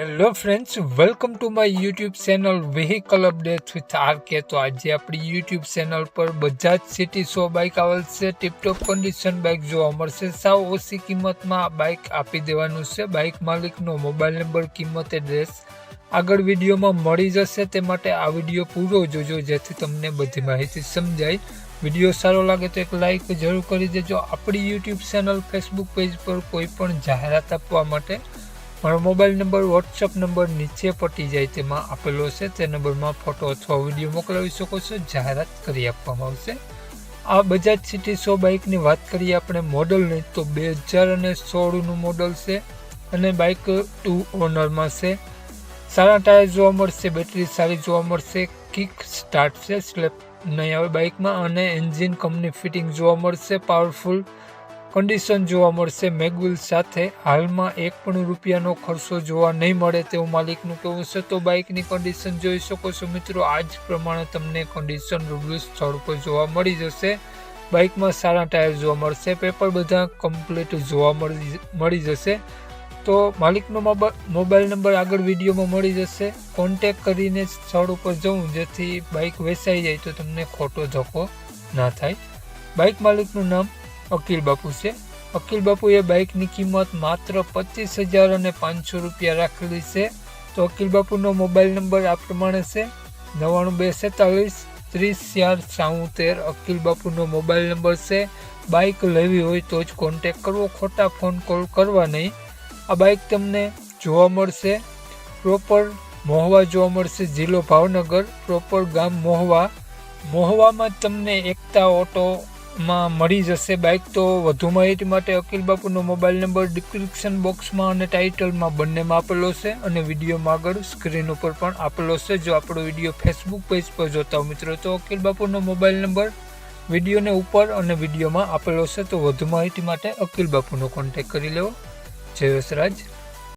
Hello friends welcome to my YouTube channel vehicle update with R K તો આજે આપણી YouTube channel પર Bajaj city સો bike આવેલ છે. ટીપટોપ કન્ડિશન બાઇક જોવા મળશે. સાવ ઓછી કિંમતમાં બાઇક આપી દેવાનું છે. બાઇક માલિકનો મોબાઈલ નંબર કિંમત એડ્રેસ આગળ વિડીયોમાં મળી જશે. તે માટે આ વીડિયો પૂરો જોજો, જેથી તમને બધી માહિતી સમજાય. વીડિયો સારો લાગે તો એક લાઈક જરૂર કરી દેજો. આપણી યુટ્યુબ ચેનલ ફેસબુક પેજ પર કોઈ પણ જાહેરાત આપવા માટે મારો મોબાઈલ નંબર વોટ્સઅપ નંબર નીચે પટી જાય તેમાં આપેલો છે. તે નંબરમાં ફોટો અથવા વીડિયો મોકલાવી શકો છો. જાહેરાત કરી આપવામાં આવશે. આ બજાજ સિટી સો બાઇકની વાત કરીએ આપણે મોડલની, તો બે હજાર અને સોળનું મોડલ છે અને બાઇક ટુ ઓનરમાં છે. સારા ટાયર જોવા મળશે, બેટરી સારી જોવા મળશે, કિક સ્ટાર્ટ છે, સ્લેપ નહીં આવે બાઇકમાં અને એન્જિન કંપની ફિટિંગ જોવા મળશે, પાવરફુલ કન્ડિશન જોવા મળશે. મેગવિલ સાથે હાલમાં એક પણ રૂપિયાનો ખર્ચો જોવા નહીં મળે તેવું માલિકનું કહેવું છે. તો બાઇકની કન્ડિશન જોઈ શકો છો મિત્રો. આ જ પ્રમાણે તમને કન્ડિશન રૂબરૂ સ્થળ પર જોવા મળી જશે. બાઇકમાં સારા ટાયર જોવા મળશે. પેપર બધા કમ્પ્લીટ જોવા મળી મળી જશે. તો માલિકનો મોબાઈલ નંબર આગળ વિડીયોમાં મળી જશે. કોન્ટેક કરીને સ્થળ ઉપર જવું, જેથી બાઇક વેચાઈ જાય તો તમને ખોટો ધક્કો ના થાય. બાઇક માલિકનું નામ અકીલ બાપુ છે. વકીલ બાપુએ બાઇકની કિંમત માત્ર પચીસ હજાર અને પાંચસો રૂપિયા રાખેલી છે. તો વકીલ બાપુનો મોબાઈલ નંબર આ પ્રમાણે છે. નવ્વાણું બે સેતાલીસ ત્રીસ ચાર સાઉતેર. અકીલ બાપુનો મોબાઈલ નંબર છે. બાઇક લેવી હોય તો જ કોન્ટેક કરવો. ખોટા ફોન કોલ કરવા નહીં. આ બાઇક તમને જોવા મળશે. પ્રોપર મોહવા જોવા મળશે. જિલ્લો ભાવનગર. પ્રોપર ગામ મોહવા. મોહવામાં તમને એકતા, ઓટો માં મળી જશે બાઇક તો વધુ માહિતી માટે અકિલ બાપુનો મોબાઈલ નંબર ડિસ્ક્રિપ્શન બોક્સમાં અને ટાઇટલમાં બંનેમાં આપેલો છે અને વિડીયોમાં આગળ સ્ક્રીન ઉપર પણ આપેલો છે. જો આપણો વીડિયો ફેસબુક પેજ પર જોતા મિત્રો, તો અકિલ બાપુનો મોબાઈલ નંબર વિડીયોને ઉપર અને વિડીયોમાં આપેલો છે. તો વધુ માહિતી માટે અકિલ બાપુનો કોન્ટેક કરી લેવો. જય વસરાજ